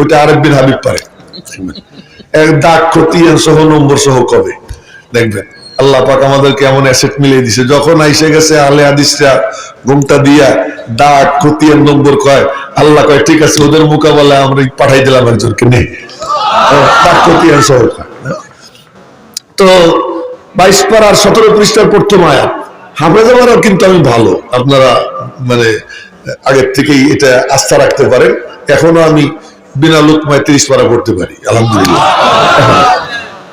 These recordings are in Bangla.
ওইটা আরেক বিন হাবিব পারে। দাগ সহ নম্বর সহ কবে? দেখবেন, আল্লাহ পাক আমাদেরকে এমন অ্যাসেট মিলিয়ে দিছে, যখন আইসে গেছে আলে ঘুমটা দিয়া দাগ নম্বর কয়, আল্লাহ কয়, ঠিক আছে, ওদের মোকাবেলায় আমরা পাঠাই দিলাম একজনকে নেই দাগ সহ তো বাইশ পাড়ার সতেরো পৃষ্ঠার প্রথম আয়াত, হাফেজ আমারও কিন্তু আমি ভালো, আপনারা মানে আগের থেকেই এটা আস্থা রাখতে পারেন, এখনও আমি বিনা লোকমায় তিরিশ পারা করতে পারি আলহামদুলিল্লাহ।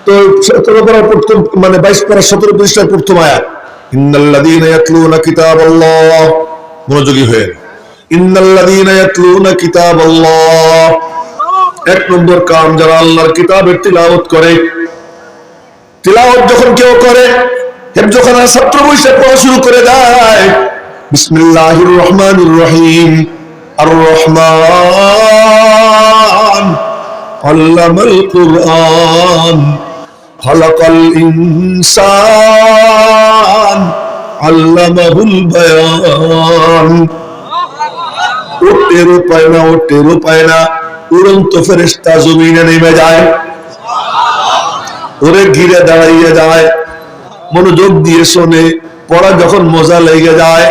তো সতেরো পাড়ার প্রথম মানে বাইশ পাড়ার সতেরো প্রথম আয়াত। কিতাবাল্লাহ। মনোযোগী হয়ে কিতাবাল্লাহ। এক নম্বর কাম, যারা আল্লাহর কিতাবের করে, তিলাওয়াত যখন কেউ করে হেফজখানার ছাত্র বৈশাখ পড়া শুরু করে দেয়, বিসমিল্লাহির রহমানির রহিম। আর রহমান। আল্লামাল কুরআন, খলাকাল ইনসান, আল্লামাহুল বায়ান। ওটের উপায় না ওটের উপায় না, উড়ন্ত ফেরেশতা জমিনে নেমে যায়। ওরে ঘিরে দাঁড়াইয়ে যায়, মনোযোগ দিয়ে শোনে, পড়া যখন মজা লেগে যায়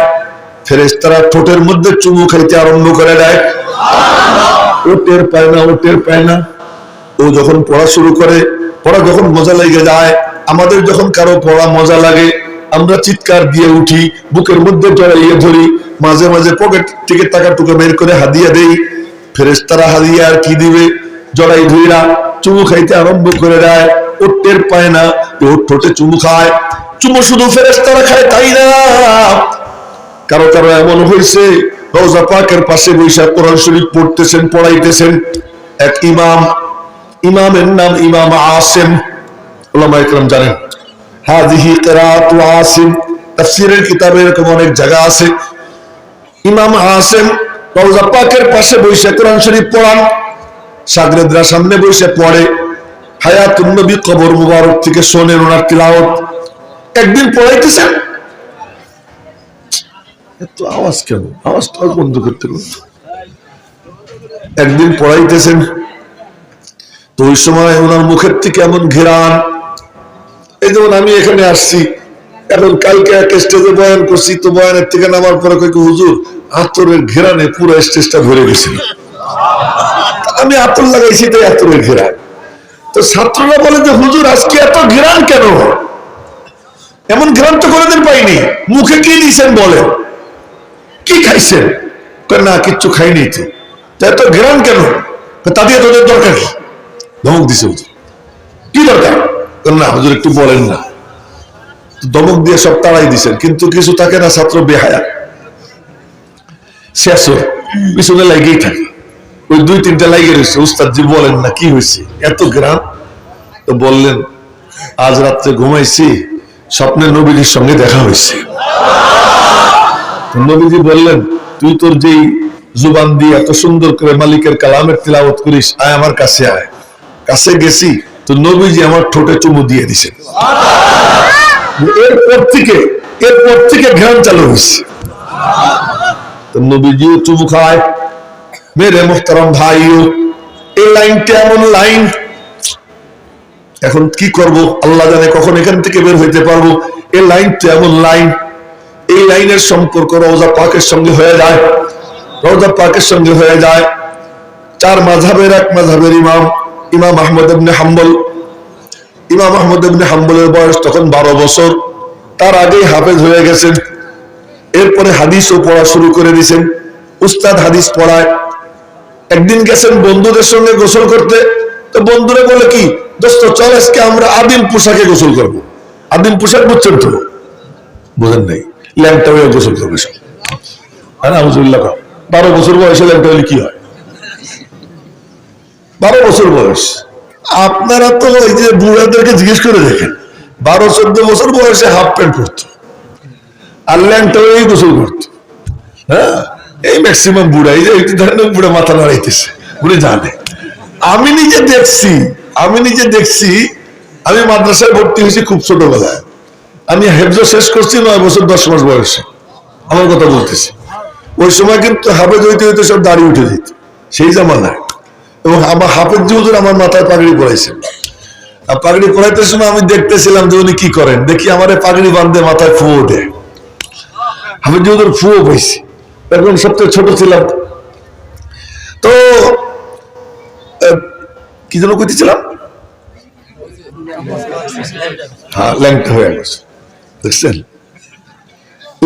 ফেরেস্তারা ঠোঁটের মধ্যে চুমু খাইতে আরম্ভ করে দেয়। ও টের পায় না, ও টের পায় না। ও যখন পড়া শুরু করে, পড়া যখন মজা লেগে যায়, আমাদের যখন কারও পড়া মজা লাগে, আমরা চিৎকার দিয়ে উঠি, বুকের মধ্যে জড়াইয়ে ধরি, মাঝে মাঝে পকেট থেকে টাকা টুকা বের করে হাদিয়া দেই। ফেরেস্তারা হাদিয়া আর কি দিবে? জড়াই ধুইরা চুমু খাইতে আরম্ভ করে দেয়। ও টের পায় না ওর ঠোঁটে চুমু খায়। চুমু শুধু ফেরেস্তারা খায়, তাই না? কারও কারও এমন হয়েছে রোজা পাকের পাশে বৈশাখ কোরআন শরীফ পড়তেছেন, পড়াইতেছেন এক ইমাম। ইমামের নাম ইমাম আসেম। ওলামা ইকরাম জানেন। হাদিহি কিরাআতু আসিম। তাফসীরের কিতাবে এরকম অনেক জায়গা আছে। ইমাম আসেম রওজা পাকের পাশে বসে কোরআন শরীফ পড়ান। সাগরেদরা সামনে বসে পড়ে। হায়াতুন নবী কবর মুবারক থেকে শোনেন ওনার তিলাওয়াত। একদিন পড়াইতেছেন এত আওয়াজ কেন? আওয়াজটা বন্ধ করতে একদিন পড়াইতেছেন, তো ওই সময় ওনার মুখের থেকে এমন ঘেরান। এই যেমন আমি এখানে আসছি, এখন কালকে এক স্টেজে বয়ান করছি, তো বয়ানের থেকে নামার পরে কয়েক হুজুর, আতরের ঘেরানে পুরো স্টেজটা ভরে গেছিল। আমি আতর লাগাইছি তাই আতরের ঘেরান তো ছাত্ররা বলে যে, হুজুর, আজকে এত ঘেরান কেন? এমন ঘেরান তো কোনোদিন পাইনি। মুখে কি দিয়েছেন বলেন? কি খাইছেন কয়, না, কিচ্ছু খাইনি তো। এত ঘেরান কেন? তা দিয়ে তোদের দরকার কি? ধমক দিছে কি দরকার? না, হুজুর, একটু বলেন না। দমক দিয়ে সব তাড়াই দিছেন কিন্তু কিছু থাকে না, ছাত্র বেহায়া। শেষ পিছনে লাগেই থাকে। ওই দুই, তিনটা লাগে রয়েছে, উস্তাদ জি, বলেন না, কি হয়েছে? এত গ্রাম তো বললেন, আজ রাত্রে ঘুমাইছি, স্বপ্নে নবীজির সঙ্গে দেখা হয়েছে। নবীজি বললেন, তুই তোর যেই জুবান দিয়ে এত সুন্দর করে মালিকের কালামের তিলাওয়াত করিস, আয় আমার কাছে আয়। কাছে গেছি, তো নবীজি আমার ঠোঁটে চুমু দিয়ে দিছে এরপর থেকে এরপর থেকে ঘ্রাণ চালু হয়েছে নবীজিও চুমু খায়, মেরে মোহতারাম ভাইও, এই লাইনটা এমন লাইন। এখন কি করব? আল্লাহ জানে কখন এখান থেকে বের হইতে পারব। এই লাইনটা এমন লাইন এই লাইনের সম্পর্ক রওজা পাকের সঙ্গে হয়ে যায়, রওজা পাকের সঙ্গে হয়ে যায়। চার মাঝাবের এক মাঝাবের ইমাম ইমাম আহমদ ইবনে হাম্বল। ইমাম আহমদ ইবনে হাম্বলের বয়স তখন বারো বছর। তার আগেই হাফেজ হয়ে গেছেন। এরপরে হাদিসও পড়া শুরু করে দিয়েছেন। উস্তাদ হাদিস পড়ায়, একদিন গেছেন বন্ধুদের সঙ্গে গোসল করতে। তো বন্ধুরা বলে কি, দোস্ত, চল আজকে আমরা আদিম পোশাকে গোসল করব। আদিম পোশাক বুঝছেন তো? বোঝেন নাই। ল্যাংটা হয়ে গোসল করবে সব হ্যাঁ আলহামদুলিল্লাহ বারো বছর বয়সে ল্যাংটা হলে কি হয়? বারো বছর বয়স। আপনারা তো ওই যে বুড়াদেরকে জিজ্ঞেস করে দেখেন, বারো, চোদ্দ বছর বয়সে হাফ প্যান্ট পরতো। আর ল্যাংটা হয়েই গোসল করতো হ্যাঁ এই ম্যাক্সিমাম বুড়া, এই যে একটু ধরেন বুড়া মাথা লড়াইতেছে বুড়ে জানে। আমি নিজে দেখছি, আমি নিজে দেখছি, আমি মাদ্রাসায় ভর্তি হয়েছি খুব ছোটবেলায়। আমি হেফজ শেষ করছি নয় বছর, দশ মাস বয়সে। আমার কথা বলতেছি। ওই সময় কিন্তু হাফেজ হইতে হইতে সব দাড়ি উঠে যেত, সেই জামানায়। এবং আমার হাফেজ হুজুর আমার মাথায় পাগড়ি পড়াইছেন আর পাগড়ি পড়াইতে সময় আমি দেখতেছিলাম যে উনি কি করেন। দেখি আমার পাগড়ি বান্ধে মাথায় ফুয়ো দেয়। হাফেজ হুজুর ফুয়ো পাইছি। এখন সবচেয়ে ছোট ছিলাম। তো কি যেন করতেছিলাম হ্যাঁ ল্যাংটা হয়ে গেছে। দেখছেন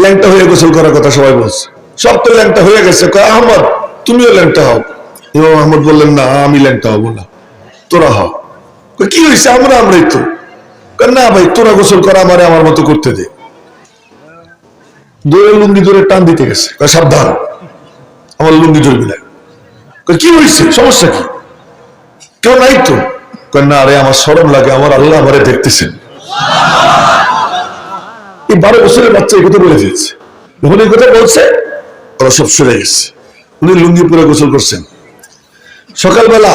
ল্যাংটা হয়ে গোসল করার কথা সবাই বলছে। সব তো ল্যাংটা হয়ে গেছে। আহমদ, তুমিও ল্যাংটা হও। ইমাম আহমদ বললেন, না, আমি ল্যাংটা হব না। তোরা হও। কি হয়েছে? আমরা আমরাই তো। না ভাই, তোরা গোসল করা, আমারে মতো করতে দে। দৌড়ে লুঙ্গি ধরে টান দিতে গেছে। সাবধান। আমার লুঙ্গি ধরবি না। কি হয়েছে? সমস্যা কি? কেউ নাই তো? না রে, আমার সরম লাগে। আমার আল্লাহ আমারে দেখতেছেন। এই বারো বছরের বাচ্চা এই কথা বলে দিয়েছে যখন এই কথা বলছে, ওরা সব সরে গেছে। উনি লুঙ্গি পরে গোসল করছেন। সকালবেলা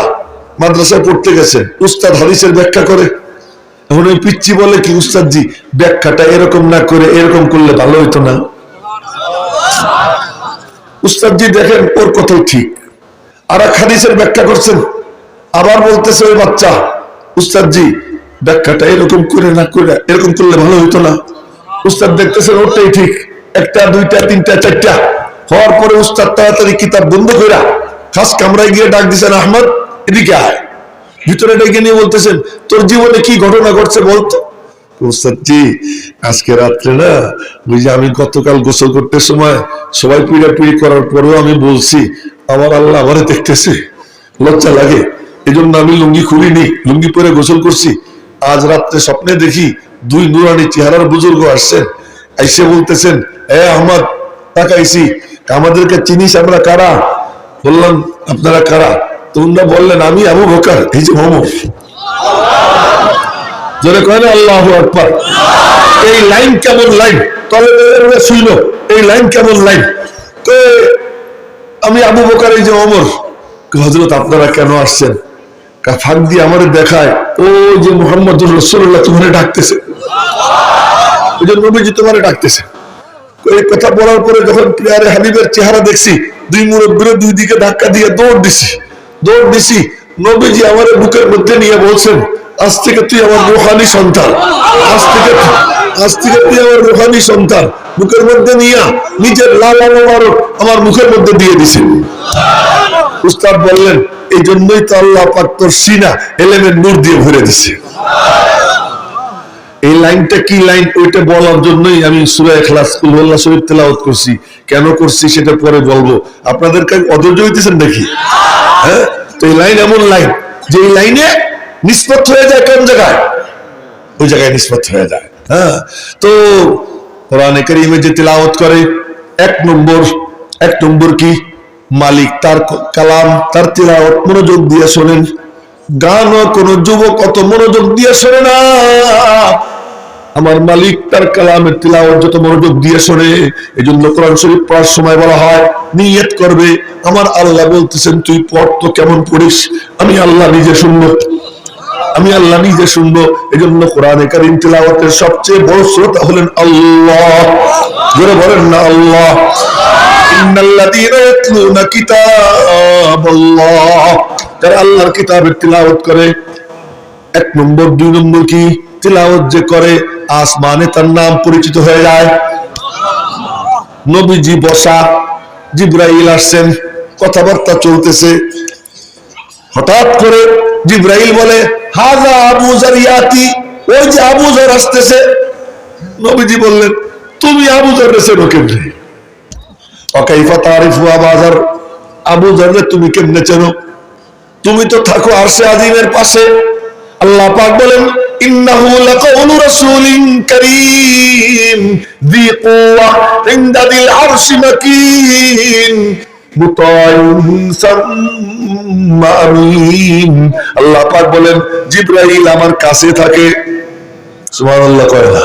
মাদ্রাসায় পড়তে গেছেন। উস্তাদ হাদিসের ব্যাখ্যা করে। এখন ওই পিচ্ছি বলে কি, উস্তাদজি, ব্যাখ্যাটা এরকম না করে, এরকম করলে ভালো হইতো না। উস্তাদজি দেখেন, ওর কথাই ঠিক। আর এক হাদিসের ব্যাখ্যা করছেন। আবার বলতেছে ওই বাচ্চা, উস্তাদজি, ব্যাখ্যাটা এরকম করে না করে, এরকম করলে ভালো হইতো না। উস্তাদ দেখতেছেন ওটাই ঠিক। একটা, দুইটা, তিনটা, চারটা। হওয়ার পরে উস্তাদ তাড়াতাড়ি কিতাব বন্ধ কইরা খাস কামরায় গিয়ে ডাক দিছেন, আহমদ, এদিকে আয়। ভিতরে ডেকে নিয়ে বলতেছেন, তোর জীবনে কি ঘটনা ঘটছে বলতো আজকে রাত্রে না আমি গতকাল গোসল করতে সময় সবাই পিড়া পিড়ি করার পরেও আমি বলছি, আমার আল্লাহ আমারে দেখতেছে, লজ্জা লাগে। এই জন্য আমি লুঙ্গি খুলিনি, লুঙ্গি পরে গোসল করছি। আজ রাত্রে স্বপ্নে দেখি দুই নুরানি চেহারার বুজুর্গ আসছেন এসে বলতেছেন, এ আহমদ, তাকাইছি, আমাদেরকে চিনিস আমরা কারা? বললাম, আপনারা কারা? তোমরা বললেন, আমি আবু বকার, এই যে মোহাম্মদ। জোরে কয় না, আল্লাহ আকবার। এই লাইন কেমন লাইন? তবে শুইল, এই লাইন কেমন লাইন? আমি আবু বকার, এই যে অমর হজরত আপনারা কেন আসছেন? ফাঁক দিয়ে আমার দেখায়, ও যে মোহাম্মদ রসুল্লাহ তোমার ডাকতেছে। ওই যে নবীজি তোমার ডাকতেছে। এই কথা বলার পরে যখন প্লেয়ারে হাবিবের চেহারা দেখছি, দুই মুরব্বীর দুই দিকে ধাক্কা দিয়ে দৌড় দিছি। দৌড় দিছি, নবীজি আমার বুকের মধ্যে নিয়ে বলছেন, আজ থেকে তুই আমার রোহানি সন্তান। আজ থেকে আজ থেকে তুই আমার রোহানি সন্তান। বুকের মধ্যে নিয়ে নিজের লাল আমার মুখের মধ্যে দিয়ে দিছেন উস্তাদ বললেন এই জন্যই তো আল্লাহ পাক তোর সিনা এলেমের নূর দিয়ে ভরে দিছে। এই লাইনটা কি লাইন? ওইটা বলার জন্যই আমি সুরা এখলাস কুল্লাহ শরীফ তেলাওয়াত করছি। কেন করছি সেটা পরে বলব। আপনাদের কাছে অধৈর্য হইতেছেন দেখি হ্যাঁ? তো এই লাইন এমন লাইন যে এই লাইনে নিষ্পত্ত হয়ে যায় কোন জায়গায়? ওই জায়গায় নিষ্পত্ত হয়ে যায়। হ্যাঁ? তো কোরআনে কারিমে যে তেলাওয়াত করে, এক নম্বর এক নম্বর কি? মালিক, তার কালাম, তার তেলাওয়াত মনোযোগ দিয়ে শোনেন। গানও কোন যুবক অত মনোযোগ দিয়ে শোনে না। আমার মালিক, তার কালামের তিলাওয়াত যত মনোযোগ দিয়ে শোনে এই জন্য কোরআন শরীফ পড়ার সময় বলা হয়, নিয়ত করবে। আমার আল্লাহ বলতেছেন, তুই পড় তো কেমন পড়িস? আমি আল্লাহ নিজে শুনব আমি আল্লাহ নিজে শুনব এই জন্য কোরআনে কারিম তিলাওয়াতের সবচেয়ে বড় শ্রোতা হলেন আল্লাহ। জোরে বলেন না আল্লাহ। ইন্নাল্লাযীনা ইয়াতলুনা কিতাবাল্লাহ। যারা আল্লাহর কিতাবের তিলাওয়াত করে, এক নম্বর, দুই নম্বর কি? তিলাওয়াত যে করে, আসমানে তার নাম পরিচিত হয়ে যায়। নবীজি বসা, জিব্রাইল আসছেন, কথাবার্তা চলতেছে। হঠাৎ করে জিব্রাইল বলে হাজা আবু জারিয়াতি ওই যে আবু জার আসতেছে। নবীজি বললেন, তুমি আবু জার রেছেন কেমনে? অকাইফা আবু তুমি কেমনে তুমি তো থাকো আরশে আজিমের পাশে। আল্লাহ পাক বলেন ইনদা দিল আরশি মাকিন। মুতাইন সাম্মা আল্লাহ পাক বলেন, জিব্রাইল আমার কাছে থাকে। সুবহানাল্লাহ কয় না।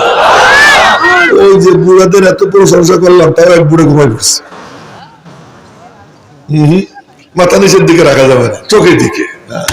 ওই যে বুড়াদের এত প্রশংসা করলাম তাও এক বুড়ে ঘুমাই পড়ছে। মাথা নিচের দিকে রাখা যাবে না চোখের দিকে হ্যাঁ।